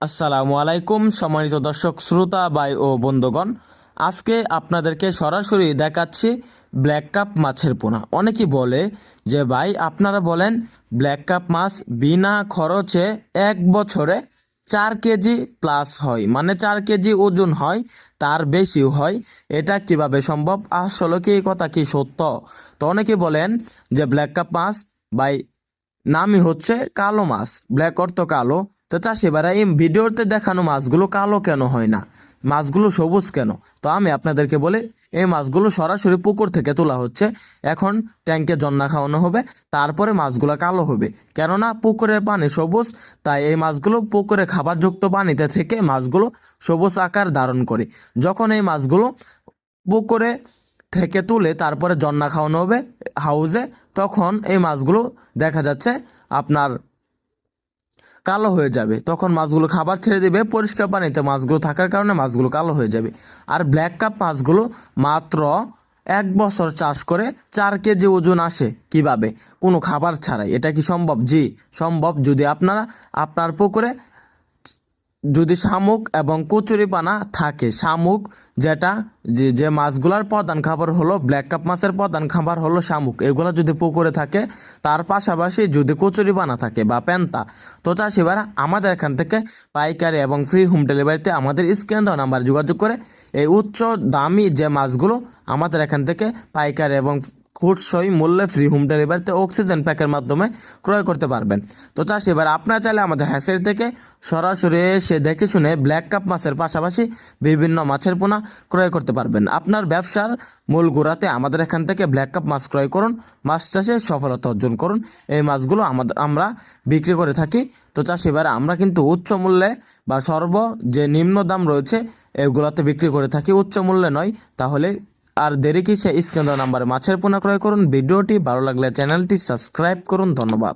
আসসালামু আলাইকুম, সম্মানিত দর্শক, শ্রোতা বাই ও বন্ধুগণ। আজকে আপনাদেরকে সরাসরি দেখাচ্ছি ব্ল্যাক কাপ মাছের পোনা। অনেকেই বলে যে, ভাই, আপনারা বলেন ব্ল্যাক কাপ মাছ বিনা খরচে এক বছরে চার কেজি প্লাস হয়। মানে চার কেজি ওজন হয়, তার বেশিও হয়। এটা কীভাবে সম্ভব? আসলে কি কথা কি সত্য? তো অনেকে বলেন যে, ব্ল্যাক কাপ মাছ বাই নামই হচ্ছে কালো মাছ। ব্ল্যাক অর্থ কালো। তো চাষি চাষিবারা এই ভিডিওতে দেখানো মাছগুলো কালো কেন হয় না? মাছগুলো সবুজ কেন? তো আমি আপনাদেরকে বলি, এই মাছগুলো সরাসরি পুকুর থেকে তোলা হচ্ছে। এখন ট্যাঙ্কে জন্না খাওয়ানো হবে, তারপরে মাছগুলো কালো হবে। কেননা পুকুরের পানি সবুজ, তাই এই মাছগুলো পুকুরে খাবারযুক্ত পানিতে থেকে মাছগুলো সবুজ আকার ধারণ করে। যখন এই মাছগুলো পুকুরে থেকে তুলে তারপরে জন্না খাওয়ানো হবে হাউজে, তখন এই মাছগুলো দেখা যাচ্ছে আপনার কালো হয়ে যাবে। তখন মাছগুলো খাবার ছেড়ে দেবে, পরিষ্কার পানিতে মাছগুলো থাকার কারণে মাছগুলো কালো হয়ে যাবে। আর ব্ল্যাক কাপ মাছগুলো মাত্র এক বছর চাষ করে চার কেজি ওজন আসে কীভাবে? কোনো খাবার ছাড়াই। এটা কি সম্ভব? জি, সম্ভব। যদি আপনারা, আপনার পুকুরে যদি শামুক এবং কচুরিপানা থাকে, শামুক যেটা যে যে মাছগুলার প্রধান খাবার হলো ব্ল্যাক কাপ মাছের প্রধান খাবার হলো শামুক। এগুলো যদি পুকুরে থাকে, তার পাশাপাশি যদি কচুরিপানা থাকে বা পেন্তা, তো চাষিবারা আমাদের এখান থেকে পাইকারি এবং ফ্রি হোম ডেলিভারিতে আমাদের স্ক্যান দেওয়া নাম্বার যোগাযোগ করে এই উচ্চ দামি যে মাছগুলো আমাদের এখান থেকে পাইকারি এবং খুচসই মূল্যে ফ্রি হোম ডেলিভারিতে অক্সিজেন প্যাকের মাধ্যমে ক্রয় করতে পারবেন। তো চাষ, এবার আপনারা চাইলে আমাদের হ্যাসের থেকে সরাসরি এসে দেখে শুনে ব্ল্যাক কাপ মাছের পাশাপাশি বিভিন্ন মাছের পোনা ক্রয় করতে পারবেন। আপনার ব্যবসার মূল গোড়াতে আমাদের এখান থেকে ব্ল্যাক কাপ মাছ ক্রয় করুন, মাছ চাষে সফলতা অর্জন করুন। এই মাছগুলো আমাদের আমরা বিক্রি করে থাকি। তো চাষ, এবার আমরা কিন্তু উচ্চ মূল্যে বা সর্ব যে নিম্ন দাম রয়েছে, এগুলোতে বিক্রি করে থাকি। উচ্চ মূল্যে নয়, তাহলে আর দেরি কিসে? স্ক্রিন নাম্বারে মাছের পোনা ক্রয় করুন। ভিডিওটি ভালো লাগলে চ্যানেলটি সাবস্ক্রাইব করুন। ধন্যবাদ।